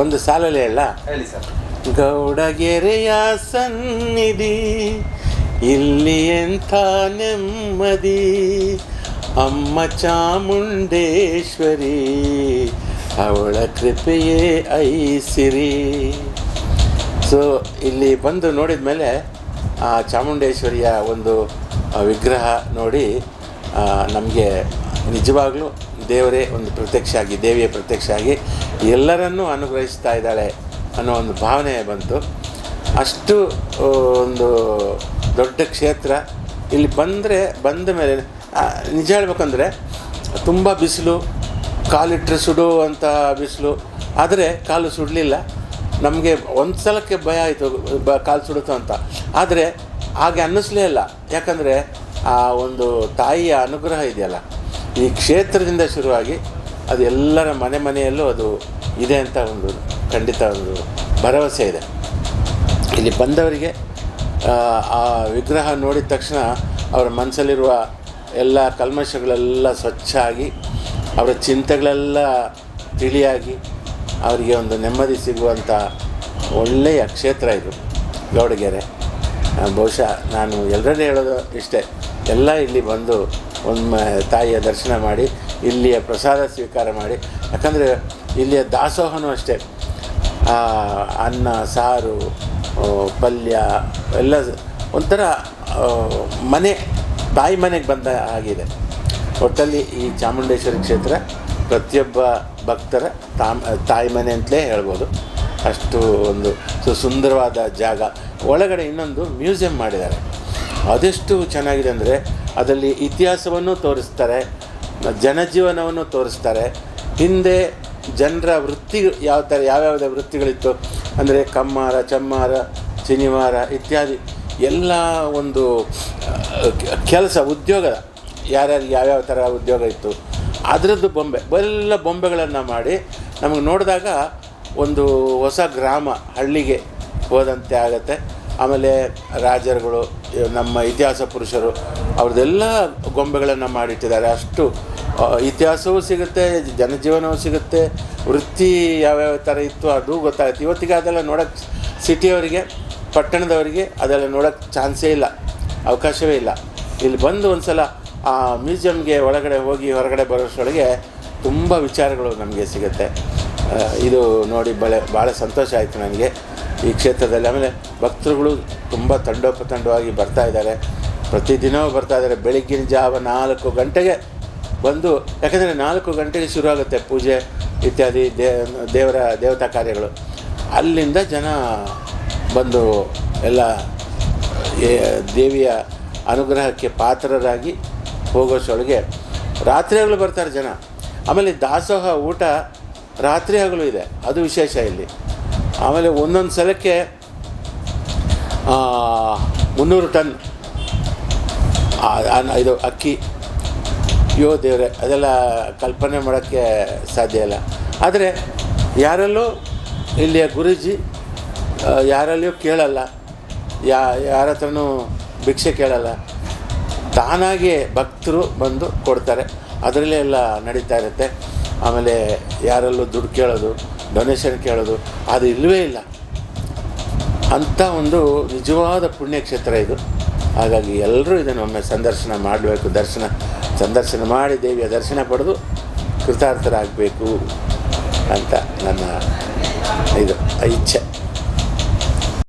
ಒಂದು ಸಾಲಲ್ಲಿ ಅಲ್ಲ? ಹೇಳಿ ಸರ್. ಗೌಡಗೆರೆಯ ಸನ್ನಿಧಿ ಇಲ್ಲಿ ಎಂಥ ನೆಮ್ಮದಿ? ಅಮ್ಮ ಚಾಮುಂಡೇಶ್ವರಿ ಅವಳ ಕೃಪೆಯೇ ಐಸಿರಿ. ಸೊ ಇಲ್ಲಿ ಬಂದು ನೋಡಿದ ಮೇಲೆ ಆ ಚಾಮುಂಡೇಶ್ವರಿಯ ಒಂದು ವಿಗ್ರಹ ನೋಡಿ ನಮಗೆ ನಿಜವಾಗ್ಲೂ ದೇವರೇ ಒಂದು ಪ್ರತ್ಯಕ್ಷ ಆಗಿ ದೇವಿಯ ಪ್ರತ್ಯಕ್ಷ ಆಗಿ ಎಲ್ಲರನ್ನೂ ಅನುಗ್ರಹಿಸ್ತಾ ಇದ್ದಾಳೆ ಅನ್ನೋ ಒಂದು ಭಾವನೆ ಬಂತು. ಅಷ್ಟು ಒಂದು ದೊಡ್ಡ ಕ್ಷೇತ್ರ ಇಲ್ಲಿ ಬಂದರೆ, ಬಂದ ಮೇಲೆ ನಿಜ ಹೇಳ್ಬೇಕಂದ್ರೆ ತುಂಬ ಬಿಸಿಲು ಕಾಲಿಟ್ಟರೆ ಸುಡುವಂಥ ಬಿಸಿಲು, ಆದರೆ ಕಾಲು ಸುಡಲಿಲ್ಲ. ನಮಗೆ ಒಂದು ಸಲಕ್ಕೆ ಭಯ ಆಯಿತು, ಬ, ಕಾಲು ಸುಡುತ್ತೋ ಅಂತ. ಆದರೆ ಹಾಗೆ ಅನ್ನಿಸ್ಲೇ ಇಲ್ಲ. ಯಾಕಂದರೆ ಆ ಒಂದು ತಾಯಿಯ ಅನುಗ್ರಹ ಇದೆಯಲ್ಲ ಈ ಕ್ಷೇತ್ರದಿಂದ ಶುರುವಾಗಿ ಅದು ಎಲ್ಲರ ಮನೆ ಮನೆಯಲ್ಲೂ ಅದು ಇದೆ ಅಂತ ಒಂದು ಖಂಡಿತ ಒಂದು ಭರವಸೆ ಇದೆ. ಇಲ್ಲಿ ಬಂದವರಿಗೆ ಆ, ವಿಗ್ರಹ ನೋಡಿದ ತಕ್ಷಣ ಅವರ ಮನಸ್ಸಲ್ಲಿರುವ ಎಲ್ಲ ಕಲ್ಮಶಗಳೆಲ್ಲ ಸ್ವಚ್ಛ ಆಗಿ ಅವರ ಚಿಂತೆಗಳೆಲ್ಲ ತಿಳಿಯಾಗಿ ಅವರಿಗೆ ಒಂದು ನೆಮ್ಮದಿ ಸಿಗುವಂಥ ಒಳ್ಳೆಯ ಕ್ಷೇತ್ರ ಇದು ಗೌಡಗೆರೆ. ಬಹುಶಃ ನಾನು ಎಲ್ಲರಲ್ಲೇ ಹೇಳೋದು ಇಷ್ಟೇ. ಎಲ್ಲ ಇಲ್ಲಿ ಬಂದು ಒಂದು ತಾಯಿಯ ದರ್ಶನ ಮಾಡಿ, ಇಲ್ಲಿಯ ಪ್ರಸಾದ ಸ್ವೀಕಾರ ಮಾಡಿ. ಯಾಕಂದರೆ ಇಲ್ಲಿಯ ದಾಸೋಹನೂ ಅಷ್ಟೇ. ಅನ್ನ, ಸಾರು ಪಲ್ಯ, ಎಲ್ಲ ಒಂಥರ ಮನೆ, ತಾಯಿ ಮನೆಗೆ ಬಂದ ಆಗಿದೆ ಒಟ್ಟಲ್ಲಿ ಈ ಚಾಮುಂಡೇಶ್ವರಿ ಕ್ಷೇತ್ರ ಪ್ರತಿಯೊಬ್ಬ ಭಕ್ತರ ತಾಮ್, ತಾಯಿ ಮನೆ ಅಂತಲೇ ಹೇಳ್ಬೋದು. ಅಷ್ಟು ಒಂದು ಸು ಸುಂದರವಾದ ಜಾಗ. ಒಳಗಡೆ ಇನ್ನೊಂದು ಮ್ಯೂಸಿಯಂ ಮಾಡಿದ್ದಾರೆ. ಅದೆಷ್ಟು ಚೆನ್ನಾಗಿದೆ ಅಂದರೆ ಅದರಲ್ಲಿ ಇತಿಹಾಸವನ್ನು ತೋರಿಸ್ತಾರೆ, ಜನಜೀವನವನ್ನು ತೋರಿಸ್ತಾರೆ. ಹಿಂದೆ ಜನರ ವೃತ್ತಿ ಯಾವ ಥರ ಯಾವ್ಯಾವ ವೃತ್ತಿಗಳಿತ್ತು ಅಂದರೆ ಕಮ್ಮಾರ, ಚಮ್ಮಾರ, ಸಿನಿಮಾರ ಇತ್ಯಾದಿ ಎಲ್ಲ ಒಂದು ಕೆಲಸ ಉದ್ಯೋಗ ಯಾರ್ಯಾರು ಯಾವ್ಯಾವ ಥರ ಉದ್ಯೋಗ ಇತ್ತು, ಅದರದ್ದು ಬೊಂಬೆ ಎಲ್ಲ ಬೊಂಬೆಗಳನ್ನು ಮಾಡಿ ನಮಗೆ ನೋಡಿದಾಗ ಒಂದು ಹೊಸ ಗ್ರಾಮ ಹಳ್ಳಿಗೆ ಹೋದಂತೆ ಆಗುತ್ತೆ. ಆಮೇಲೆ ರಾಜರುಗಳು, ನಮ್ಮ ಇತಿಹಾಸ ಪುರುಷರು, ಅವ್ರದ್ದೆಲ್ಲ ಗೊಂಬೆಗಳನ್ನು ಮಾಡಿಟ್ಟಿದ್ದಾರೆ. ಅಷ್ಟು ಇತಿಹಾಸವೂ ಸಿಗುತ್ತೆ, ಜನಜೀವನವೂ ಸಿಗುತ್ತೆ, ವೃತ್ತಿ ಯಾವ್ಯಾವ ಥರ ಇತ್ತು ಅದು ಗೊತ್ತಾಗುತ್ತೆ. ಇವತ್ತಿಗೆ ಅದೆಲ್ಲ ನೋಡೋಕ್ಕೆ ಸಿಟಿಯವರಿಗೆ, ಪಟ್ಟಣದವರಿಗೆ ಅದೆಲ್ಲ ನೋಡೋಕ್ಕೆ ಚಾನ್ಸೇ ಇಲ್ಲ, ಅವಕಾಶವೇ ಇಲ್ಲ. ಇಲ್ಲಿ ಬಂದು ಒಂದು ಸಲ ಆ ಮ್ಯೂಸಿಯಮ್ಗೆ ಒಳಗಡೆ ಹೋಗಿ, ಹೊರಗಡೆ ಬರೋಷ್ಟೊಳಗೆ ತುಂಬ ವಿಚಾರಗಳು ನಮಗೆ ಸಿಗುತ್ತೆ. ಇದು ನೋಡಿ ಬಳೆ ಭಾಳ ಸಂತೋಷ ಆಯಿತು ನನಗೆ. ಈ ಕ್ಷೇತ್ರದಲ್ಲಿ ಆಮೇಲೆ ಭಕ್ತರುಗಳು ತುಂಬ ತಂಡೋಪತಂಡವಾಗಿ ಬರ್ತಾ ಇದ್ದಾರೆ. ಪ್ರತಿದಿನವೂ ಬರ್ತಾ ಇದ್ದಾರೆ. ಬೆಳಗ್ಗಿನ ಜಾವ ನಾಲ್ಕು ಗಂಟೆಗೆ ಬಂದು, ಯಾಕಂದರೆ ನಾಲ್ಕು ಗಂಟೆಗೆ ಶುರು ಆಗುತ್ತೆ ಪೂಜೆ ಇತ್ಯಾದಿ ದೇವರ, ದೇವತಾ ಕಾರ್ಯಗಳು. ಅಲ್ಲಿಂದ ಜನ ಬಂದು ಎಲ್ಲ ದೇವಿಯ ಅನುಗ್ರಹಕ್ಕೆ ಪಾತ್ರರಾಗಿ ಹೋಗೋಷ್ಟೊಳಗೆ ರಾತ್ರಿ ಹಗಲು ಬರ್ತಾರೆ ಜನ. ಆಮೇಲೆ ದಾಸೋಹ ಊಟ ರಾತ್ರಿ ಹಗಲು ಇದೆ. ಅದು ವಿಶೇಷ ಇಲ್ಲಿ. ಆಮೇಲೆ ಒಂದೊಂದು ಸಲಕ್ಕೆ ಮುನ್ನೂರು ಟನ್ ಇದು ಅಕ್ಕಿ, ಯೋ ದೇವ್ರೆ, ಅದೆಲ್ಲ ಕಲ್ಪನೆ ಮಾಡೋಕ್ಕೆ ಸಾಧ್ಯ ಇಲ್ಲ. ಆದರೆ ಯಾರಲ್ಲೂ ಇಲ್ಲಿಯ ಗುರೂಜಿ ಯಾರಲ್ಲಿಯೂ ಕೇಳಲ್ಲ. ಯಾ, ಯಾರ ಹತ್ರನೂ ಭಿಕ್ಷೆ ಕೇಳಲ್ಲ. ತಾನಾಗಿಯೇ ಭಕ್ತರು ಬಂದು ಕೊಡ್ತಾರೆ. ಅದರಲ್ಲೇ ಎಲ್ಲ ನಡೀತಾ ಇರುತ್ತೆ. ಆಮೇಲೆ ಯಾರಲ್ಲೂ ದುಡ್ಡು ಕೇಳೋದು. ಡೊನೇಷನ್ ಕೇಳೋದು. ಅದು ಇಲ್ಲವೇ ಇಲ್ಲ. ಅಂಥ ಒಂದು ನಿಜವಾದ ಪುಣ್ಯಕ್ಷೇತ್ರ ಇದು. ಹಾಗಾಗಿ ಎಲ್ಲರೂ ಇದನ್ನು ಒಮ್ಮೆ ಸಂದರ್ಶನ ಮಾಡಬೇಕು. ದರ್ಶನ, ಸಂದರ್ಶನ ಮಾಡಿ ದೇವಿಯ ದರ್ಶನ ಪಡೆದು ಕೃತಾರ್ಥರಾಗಬೇಕು ಅಂತ ನನ್ನ ಇದು ಇಚ್ಛೆ